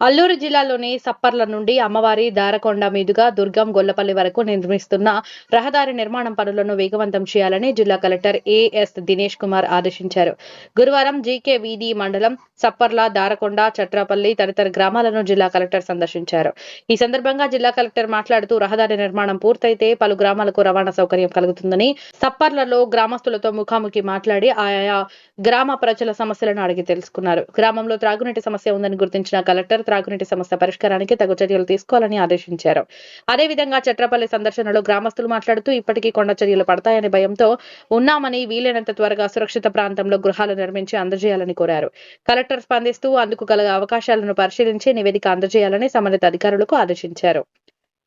అల్లూరు జిల్లాలోని సప్పర్ల నుండి అమ్మవారి దారకొండ మీదుగా దుర్గం గొల్లపల్లి వరకు నిర్మిస్తున్న రహదారి నిర్మాణం పనులను వేగవంతం చేయాలని జిల్లా కలెక్టర్ ఏఎస్ దినేష్ కుమార్ ఆదేశించారు. గురువారం జీకే వీధి మండలం సప్పర్ల దారకొండ చట్రాపల్లి తదితర గ్రామాలను జిల్లా కలెక్టర్ సందర్శించారు. ఈ సందర్భంగా జిల్లా కలెక్టర్ మాట్లాడుతూ రహదారి నిర్మాణం పూర్తయితే పలు గ్రామాలకు రవాణా సౌకర్యం కలుగుతుందని సప్పర్లలో గ్రామస్తులతో ముఖాముఖి మాట్లాడి ఆయా గ్రామ ప్రజల సమస్యలను అడిగి తెలుసుకున్నారు. గ్రామంలో త్రాగునీటి సమస్య ఉందని గుర్తించిన కలెక్టర్ త్రాగునీటి సమస్య పరిష్కారానికి తగు చర్యలు తీసుకోవాలని ఆదేశించారు. అదేవిధంగా చట్రపల్లి సందర్శనలో గ్రామస్తులు మాట్లాడుతూ ఇప్పటికీ కొండ చర్యలు పడతాయనే భయంతో ఉన్నామని వీలైనంత త్వరగా సురక్షిత ప్రాంతంలో గృహాలు నిర్మించి అందజేయాలని కోరారు. కలెక్టర్ స్పందిస్తూ అందుకు కల అవకాశాలను పరిశీలించి నివేదిక అందజేయాలని సంబంధిత అధికారులకు ఆదేశించారు.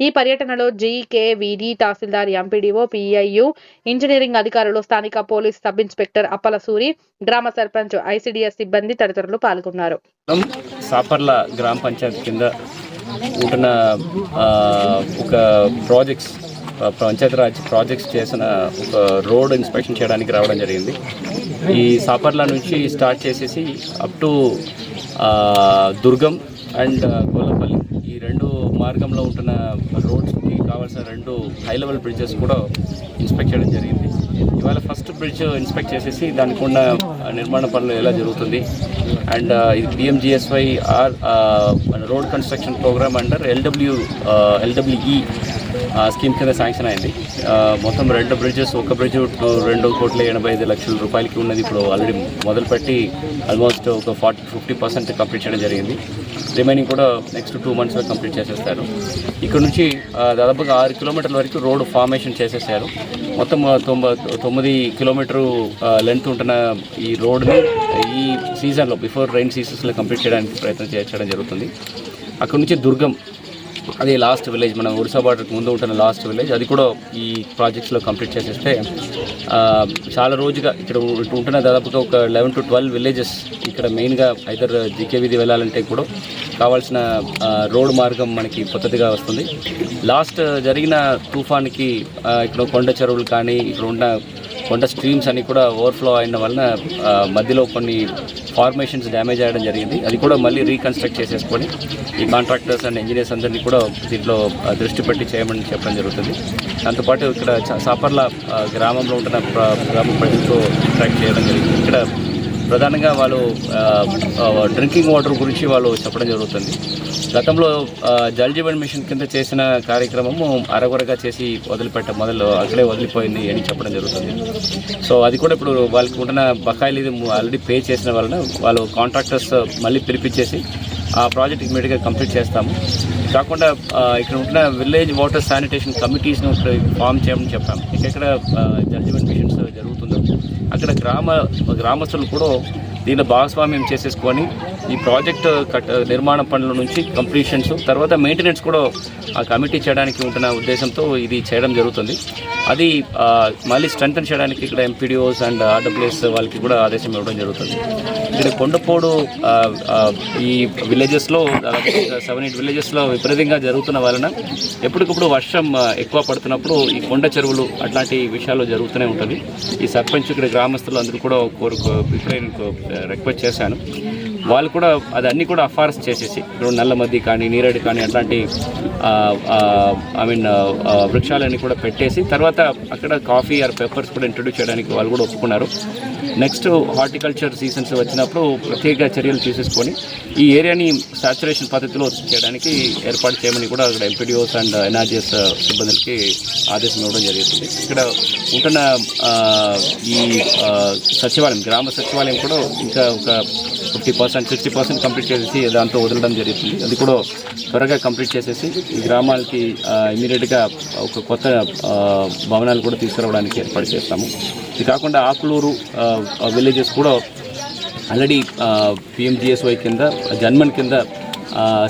ఈ పర్యటనలో జీకే విడి తహసీల్దార్ ఎంపీడీఓ పిఐయు ఇంజనీరింగ్ అధికారులు స్థానిక police sub inspector Appala Suri గ్రామ సర్పంచ్ ఐసిడిఎస్ సిబ్బంది తదితరులు పాల్గొన్నారు. సాపర్ల గ్రామ పంచాయతీ కింద ఉంటున్న ఒక ప్రాజెక్ట్స్ పంచాయతీరాజ్ ప్రాజెక్ట్స్ చేసిన ఒక రోడ్ ఇన్స్పెక్షన్ చేయడానికి రావడం జరిగింది. ఈ సాపర్ల నుంచి స్టార్ట్ చేసేసి up to Durgam and Golapalli. ఈ రెండు మార్గంలో ఉంటున్న రోడ్స్కి కావాల్సిన రెండు హై లెవెల్ బ్రిడ్జెస్ కూడా ఇన్స్పెక్ట్ చేయడం జరిగింది. ఇవాళ ఫస్ట్ బ్రిడ్జ్ ఇన్స్పెక్ట్ చేసేసి దానికి ఉన్న నిర్మాణ పనులు ఎలా జరుగుతుంది? అండ్ ఇది PMGSY R road construction programme under LW LWE scheme కింద శాంక్షన్ అయింది. మొత్తం రెండు బ్రిడ్జెస్ ఒక బ్రిడ్జ్ రెండు కోట్ల ఎనభై ఐదు లక్షల రూపాయలకి ఉన్నది. ఇప్పుడు ఆల్రెడీ మొదలుపెట్టి ఆల్మోస్ట్ ఒక ఫార్టీ ఫిఫ్టీ పర్సెంట్ కంప్లీట్ చేయడం జరిగింది. రిమైనింగ్ కూడా నెక్స్ట్ టూ మంత్స్లో కంప్లీట్ చేసేస్తారు. ఇక్కడ నుంచి దాదాపుగా ఆరు కిలోమీటర్ల వరకు రోడ్ ఫార్మేషన్ చేసేసారు. మొత్తం తొంభై తొమ్మిది కిలోమీటరు లెంత్ ఉంటున్న ఈ రోడ్ని ఈ సీజన్లో బిఫోర్ రైన్ సీజన్స్లో కంప్లీట్ చేయడానికి ప్రయత్నం చేయడం జరుగుతుంది. అక్కడ నుంచి దుర్గం అది లాస్ట్ విలేజ్ మన ఒరిసా బార్డర్కి ముందు ఉంటున్న లాస్ట్ విలేజ్ అది కూడా ఈ ప్రాజెక్ట్స్లో కంప్లీట్ చేసేస్తే చాలా రోజుగా ఇక్కడ ఉంటున్న దాదాపుగా ఒక లెవెన్ టు ట్వెల్వ్ విలేజెస్ ఇక్కడ మెయిన్గా ఐదర్ జీకే వీధి వెళ్ళాలంటే కూడా కావాల్సిన రోడ్డు రోడ్ మార్గం మనకి కొత్తదిగా వస్తుంది. లాస్ట్ జరిగిన తుఫాన్కి ఇక్కడ కొండ చెరువులు కానీ ఇక్కడ ఉన్న కొండ స్ట్రీమ్స్ అన్ని కూడా ఓవర్ఫ్లో అయిన వలన మధ్యలో కొన్ని ఫార్మేషన్స్ డ్యామేజ్ అయ్యడం జరిగింది. అది కూడా మళ్ళీ రీకన్స్ట్రక్ట్ చేసేసుకొని ఈ కాంట్రాక్టర్స్ అండ్ ఇంజనీర్స్ అందరినీ కూడా దీంట్లో దృష్టి పెట్టి చేయమని చెప్పడం జరుగుతుంది. దాంతోపాటు ఇక్కడ చ- సాపర్ల గ్రామంలో ఉంటున్న గ్రామ ప్రజలతో ట్రాక్ చేయడం జరిగింది. ఇక్కడ ప్రధానంగా వాళ్ళు డ్రింకింగ్ వాటర్ గురించి వాళ్ళు చెప్పడం జరుగుతుంది. గతంలో జల్ జీవన్ మిషన్ కింద చేసిన కార్యక్రమము అరగొరగా చేసి వదిలిపెట్ట మొదలు అక్కడే వదిలిపోయింది అని చెప్పడం జరుగుతుంది. సో అది కూడా ఇప్పుడు వాళ్ళకి ఉంటున్న బకాయిలు ఇది ఆల్రెడీ పే చేసిన వలన వాళ్ళు కాంట్రాక్టర్స్ మళ్ళీ పిలిపించేసి ఆ ప్రాజెక్ట్ ఇమీడియట్గా కంప్లీట్ చేస్తాము. కాకుండా ఇక్కడ ఉంటున్న విలేజ్ వాటర్ శానిటేషన్ కమిటీస్ను ఫామ్ చేయమని చెప్పాము. ఎక్కడ జల్ జీవన్ మిషన్స్ జరుగుతుందో అక్కడ గ్రామ గ్రామస్తులు కూడా దీనిలో భాగస్వామ్యం చేసేసుకొని ఈ ప్రాజెక్ట్ కట్ నిర్మాణ పనుల నుంచి కంప్లీషన్స్ తర్వాత మెయింటెనెన్స్ కూడా ఆ కమిటీ చేయడానికి ఉంటున్న ఉద్దేశంతో ఇది చేయడం జరుగుతుంది. అది మళ్ళీ స్ట్రెంగ్తన్ చేయడానికి ఇక్కడ ఎంపీడీఓస్ అండ్ ఆర్డబ్ల్యూఎస్ వాళ్ళకి కూడా ఆదేశం ఇవ్వడం జరుగుతుంది. ఇక్కడ కొండపోడు ఈ విలేజెస్లో సెవెన్ ఎయిట్ విలేజెస్లో విపరీతంగా జరుగుతున్న వలన ఎప్పటికప్పుడు వర్షం ఎక్కువ పడుతున్నప్పుడు ఈ కొండ చెరువులు అట్లాంటి విషయాలు జరుగుతూనే ఉంటుంది ఈ సర్పంచ్ ఇక్కడ గ్రామస్తులు అందరూ కూడా కోరుకో ఇప్పుడే రిక్వెస్ట్ చేశాను. వాళ్ళు కూడా అది అన్నీ కూడా అఫారస్ చేసేసి ఇప్పుడు నల్లమద్ది కానీ నీరడి కానీ అట్లాంటి ఐ మీన్ వృక్షాలన్నీ కూడా పెట్టేసి తర్వాత అక్కడ కాఫీ ఆర్ పెప్పర్స్ కూడా ఇంట్రొడ్యూస్ చేయడానికి వాళ్ళు కూడా ఒప్పుకున్నారు. నెక్స్ట్ హార్టికల్చర్ సీజన్స్ వచ్చినప్పుడు ప్రత్యేక చర్యలు తీసేసుకొని ఈ ఏరియాని సాచురేషన్ పద్ధతిలో చేయడానికి ఏర్పాటు చేయమని కూడా అక్కడ ఎంపీడీఓస్ అండ్ ఎన్ఆర్జీఎస్ సిబ్బందులకి ఆదేశం ఇవ్వడం జరుగుతుంది ఇక్కడ ఉంటున్న ఈ సచివాలయం గ్రామ సచివాలయం కూడా ఇంకా ఒక fifty percent sixty percent complete చేసేసి దాంతో వదలడం జరుగుతుంది. అది కూడా త్వరగా కంప్లీట్ చేసేసి ఈ గ్రామాలకి ఇమీడియట్గా ఒక కొత్త భవనాలు కూడా తీసుకురావడానికి ఏర్పాటు చేస్తాము. ఇది కాకుండా ఆకులూరు విలేజెస్ కూడా ఆల్రెడీ పిఎంజిఎస్వై కింద జన్మన్ కింద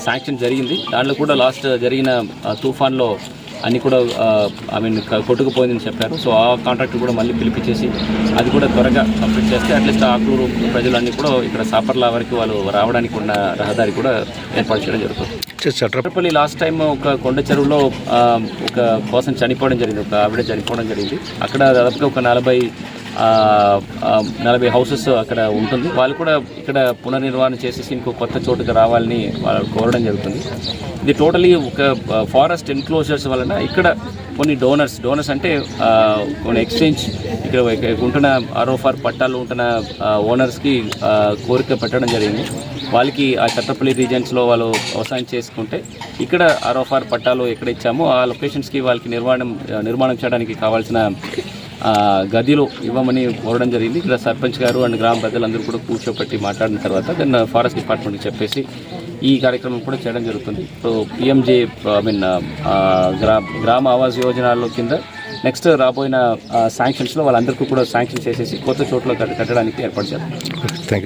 శాంక్షన్ జరిగింది. దాంట్లో కూడా లాస్ట్ జరిగిన తుఫాన్లో అన్ని కూడా ఐ మీన్ కొట్టుకుపోయిందని చెప్పారు. సో ఆ కాంట్రాక్ట్ కూడా మళ్ళీ పిలిపించేసి అది కూడా త్వరగా కంప్లీట్ చేస్తే అట్లీస్ట్ ఆకులూరు ప్రజలన్నీ కూడా ఇక్కడ సాపర్ల వరకు వాళ్ళు రావడానికి ఉన్న రహదారి కూడా ఏర్పాటు చేయడం జరుగుతుంది. చట్రపల్లి లాస్ట్ టైం ఒక కొండ చెరువులో ఒక పర్సన్ చనిపోవడం జరిగింది ఒక ఆవిడ చనిపోవడం జరిగింది. అక్కడ దాదాపుగా ఒక నలభై నలభై హౌసెస్ అక్కడ ఉంటుంది. వాళ్ళు కూడా ఇక్కడ పునర్నిర్మాణం చేసేసి ఇంకో కొత్త చోటుకు రావాలని వాళ్ళు కోరడం జరుగుతుంది. ఇది టోటలీ ఒక ఫారెస్ట్ ఎన్క్లోజర్స్ వలన ఇక్కడ కొన్ని డోనర్స్ డోనర్స్ అంటే కొన్ని ఎక్స్చేంజ్ ఇక్కడ ఉంటున్న ఆరోఫార్ పట్టాలు ఉంటున్న ఓనర్స్కి కోరిక పెట్టడం జరిగింది. వాళ్ళకి ఆ చట్టపల్లి రీజన్స్లో వాళ్ళు వ్యవసాయం చేసుకుంటే ఇక్కడ ఆరోఫార్ పట్టాలు ఎక్కడ ఇచ్చామో ఆ లొకేషన్స్కి వాళ్ళకి నిర్మాణం నిర్మాణం చేయడానికి కావాల్సిన గదిలో ఇవ్వమని కోరడం జరిగింది. ఇక్కడ సర్పంచ్ గారు అండ్ గ్రామ ప్రజలందరూ కూడా కూర్చోపెట్టి మాట్లాడిన తర్వాత దెన్ ఫారెస్ట్ డిపార్ట్మెంట్కి చెప్పేసి ఈ కార్యక్రమం కూడా చేయడం జరుగుతుంది. సో పిఎంజే ఐ మీన్ గ్రా గ్రామ ఆవాస్ యోజనలో కింద నెక్స్ట్ రాబోయిన శాంక్షన్స్లో వాళ్ళందరికీ కూడా శాంక్షన్ చేసేసి కొత్త చోట్ల కట్టడానికి ఏర్పాటు చేద్దాం. Thank you